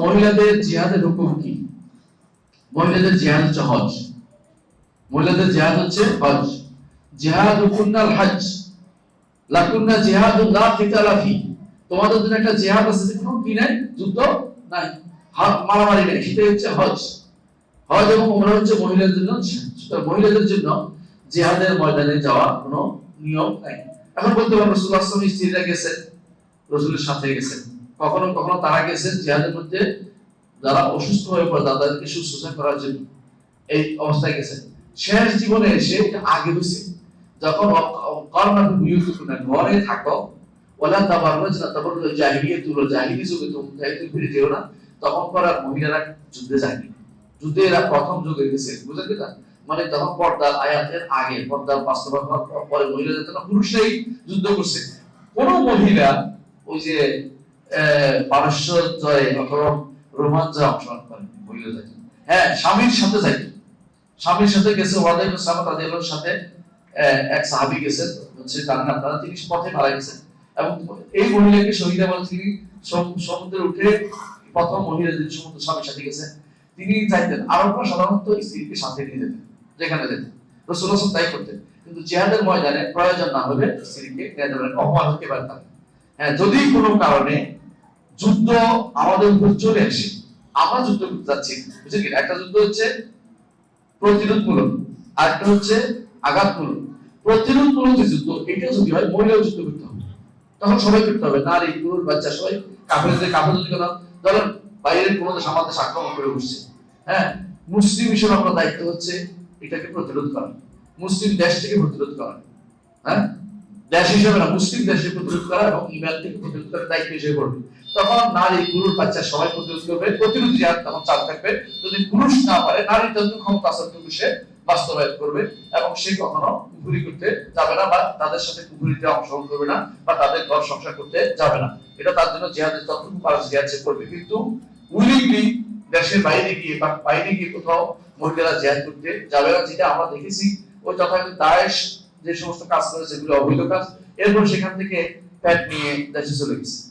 মহিলাদের জিহাদের হুকুম কি? মহিলাদের জিহাদ হচ্ছে হজ। মহিলাদের জিহাদ হচ্ছে হজ। জিহাদ হুকুন্নাল হজ। লাকুন্না জিহাদুল্লাহ ফিতালাফি তোমাদের জন্য একটা জিহাদ আছে কোনো কি নাই? যুদ্ধ নাই। হা- মারামারি নাই। সেটাই হচ্ছে হজ। হজ এবং ওমরা হচ্ছে মহিলাদের জন্য সুতরাং মহিলাদের জন্য জিহাদের ময়দানে যাওয়া কোনো নিয়ম নাই। এখন বলতে পারব রসুল্লাহ আসলাম স্ত্রীরা গেছেন। রসুলের সাথে গেছেন। কখনো কখনো তারা গেছেন জিহাদের মধ্যে যারা অসুস্থ হয়ে পড়ে, তাদেরকে শুশ্রূষা করার জন্য এই অবস্থায় গেছেন শেষ জীবনে এসে আগে হয়েছে। যখন ঘরে থাকো ওলা তাবাররুজ না জাহিলিয়াত তুলো, জাহিলি যুগে জাহিলি ফিরে যেও না। তখন করার মহিলারা যুদ্ধে যায়নি। যুদ্ধে এরা প্রথম যুগে গেছে, বুঝলেন কি না মানে তখন পর্দার আয়াতের আগে, পর্দার বাস্তবায়ন পর- পরে মহিলাদের জন্য পুরুষরাই যুদ্ধ করছে। কোন মহিলা ওই যে হ্যাঁ গেছে তিনি সমুদ্রে উঠে প্রথম মহিলা যিনি, সমুদ্র স্বামীর সাথে গেছেন তিনি চাইতেন আরবরা সাধারণত স্ত্রীকে সাথে নিয়ে যেতেন, যেখানে যেতেন। রসুল তাই করতেন। কিন্তু জিহাদের ময়দানে প্রয়োজন না হলে স্ত্রীকে অপমান হতে পারে হ্যাঁ যদি কোনো কারণে যুদ্ধ আমাদের উপর চলে আসে। আমরা যুদ্ধ করতে যাচ্ছি বুঝলেন কি একটা যুদ্ধ হচ্ছে প্রতিরোধমূলক, আরেকটা হচ্ছে আঘাতমূলক। প্রতিরোধমূলক যে যুদ্ধ এটা যদি হয়, মহিলাও যুদ্ধ করতে হবে। তখন সবাই করতে হবে, নারী, পুরুষ, বাচ্চা, সবাই কাপড়ের কাপড় যদি কথা ধরেন বাইরের কোনো দেশ আমাদের আক্রমণ করে বসছে। হ্যাঁ মুসলিম হিসেবে আপনার দায়িত্ব হচ্ছে এটাকে প্রতিরোধ করা। মুসলিম দেশ থেকে প্রতিরোধ করা। হ্যাঁ দেশ হিসেবে না, মুসলিম দেশে প্রতিরোধ করা এবং ইমেল থেকে প্রতিরোধ করার দায়িত্ব হিসেবে করবে তখন নারী, পুরুষ, বাচ্চা সবাই প্রতিরোধ করবে, প্রতিরোধ জিহাদ তখন চালু থাকবে। যদি পুরুষ না পারে, নারী যত ক্ষমতা আছে সে বাস্তবায়ন করবে এবং সে কখনো কুকুরি করতে যাবে না বা তাদের সাথে কুকুরিতে অংশগ্রহণ করবে না বা তাদের ঘর সংসার করতে যাবে না। এটা তার জন্য জিহাদের যতটুকু পারা জিহাদ সে করবে। কিন্তু উইলিংলি দেশের বাইরে গিয়ে বা বাইরে গিয়ে কোথাও মহিলারা জিহাদ করতে যাবে না, যেটা আমরা দেখেছি। ওই তথাকথিত দায়েশ যে সমস্ত কাজ করে সেগুলো অবৈধ কাজ। এরপর সেখান থেকে প্যাট নিয়ে দেশে চলে গেছে।